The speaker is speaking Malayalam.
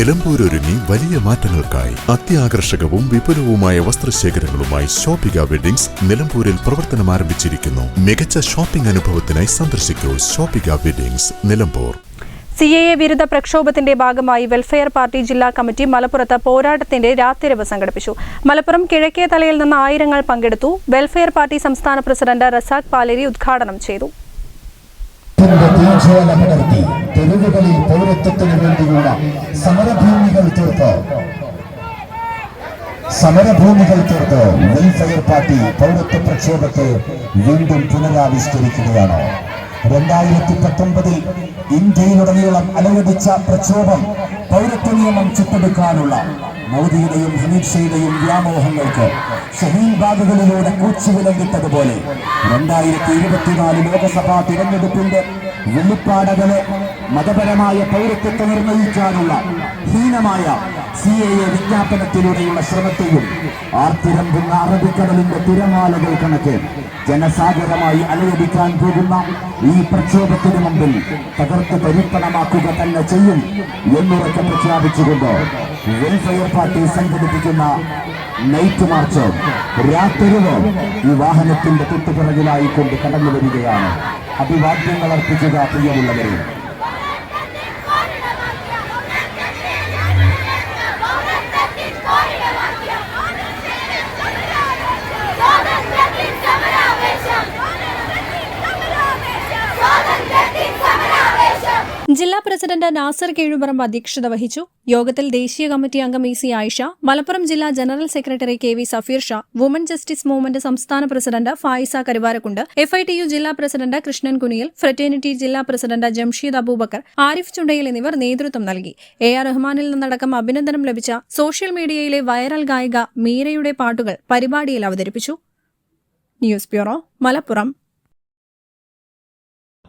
നിലമ്പൂരൊരുങ്ങി വലിയ മാറ്റങ്ങൾക്കായി അത്യാകർഷകവും വിപുലവുമായ വസ്ത്രശേഖരങ്ങളുമായി ഷോപ്പിക വെഡിങ്സ് നിലമ്പൂരിൽ പ്രവർത്തനം ആരംഭിച്ചിരിക്കുന്നു. മികച്ച ഷോപ്പിംഗ് അനുഭവത്തിനായി സന്ദർശിക്കൂ Shoppika weddings Nilambur. C A A വിരുദ്ധ പ്രക്ഷോഭത്തിന്റെ ഭാഗമായി വെൽഫെയർ പാർട്ടി ജില്ലാ കമ്മിറ്റി മലപ്പുറത്ത് പോരാട്ടത്തിന്റെ രാത്രിരവ് സംഘടിപ്പിച്ചു. മലപ്പുറം കിഴക്കേ തലയിൽ നിന്ന് ആയിരങ്ങൾ പങ്കെടുത്തു. വെൽഫെയർ പാർട്ടി സംസ്ഥാന പ്രസിഡന്റ് റസാഖ് പാലേരി ഉദ്ഘാടനം ചെയ്തു. തീജ്വാല പടർത്തി തെരുവുകളിൽ പൗരത്വത്തിന് വേണ്ടിയുള്ള സമരഭൂമികൾ തീർത്ത്. സമരഭൂമികൾ തീർത്ത് വെൽഫെയർ പാർട്ടി പൗരത്വ പ്രക്ഷോഭത്തെ വീണ്ടും പുനരാവിഷ്കരിക്കുകയാണ്. രണ്ടായിരത്തി പത്തൊമ്പതിൽ ഇന്ത്യയിലുടനീളം അലവടിച്ച പ്രക്ഷോഭം പൗരത്വ നിയമം ചുട്ടെടുക്കാനുള്ള മോദിയുടെയും ഹമീഷയുടെയും വ്യാമോഹങ്ങൾക്ക് ഷഹീൻ ബാഗുകളിലൂടെ കൂച്ചുവിലങ്ങിട്ടതുപോലെ രണ്ടായിരത്തി ഇരുപത്തിനാല് ലോക്സഭാ തിരഞ്ഞെടുപ്പിന്റെ വെള്ളിപ്പാടകളെ മതപരമായ പൗരത്വത്തെ നിർണയിക്കാനുള്ള ഹീനമായ സി എ എ വിജ്ഞാപനത്തിലൂടെയുള്ള ശ്രമത്തെയും ആർത്തിരമ്പുന്ന അറബിക്കടലിന്റെ തിരമാലകൾ കണക്ക് ജനസാഗരമായി അലയടിക്കാൻ പോകുന്ന ഈ പ്രക്ഷോഭത്തിന് മുമ്പിൽ തകർത്ത് പരിപ്പണമാക്കുക തന്നെ ചെയ്യും എന്നുറക്കെ പ്രഖ്യാപിച്ചുകൊണ്ട് വെൽഫെയർ പാർട്ടി സംഘടിപ്പിക്കുന്ന നൈറ്റ് മാർച്ച് രാത്രിവ് ഈ വാഹനത്തിന്റെ തൊട്ടുപിറകിലായിക്കൊണ്ട് കടന്നു വരികയാണ് അഭിവാദ്യങ്ങൾ അർപ്പിക്കുക പ്രിയമുള്ളവരെ. ജില്ലാ പ്രസിഡന്റ് നാസർ കീഴുപറമ്പ് അധ്യക്ഷത വഹിച്ചു. യോഗത്തിൽ ദേശീയ കമ്മിറ്റി അംഗം ഇ സി ആയിഷ മലപ്പുറം ജില്ലാ general secretary K V Safeer Shah woman justice movement സംസ്ഥാന president Faiza Karuvarakundu. F I T U ജില്ലാ പ്രസിഡന്റ് കൃഷ്ണൻ കുനിയിൽ ഫ്രറ്റേണിറ്റി ജില്ലാ പ്രസിഡന്റ് ജംഷീദ് അബൂബക്കർ ആരിഫ് ചുണ്ടയിൽ എന്നിവർ നേതൃത്വം നൽകി. എ ആർ റഹ്മാനിൽ നിന്നടക്കം അഭിനന്ദനം ലഭിച്ച സോഷ്യൽ മീഡിയയിലെ വൈറൽ ഗായിക മീരയുടെ പാട്ടുകൾ പരിപാടിയിൽ അവതരിപ്പിച്ചു. News bureau Malappuram.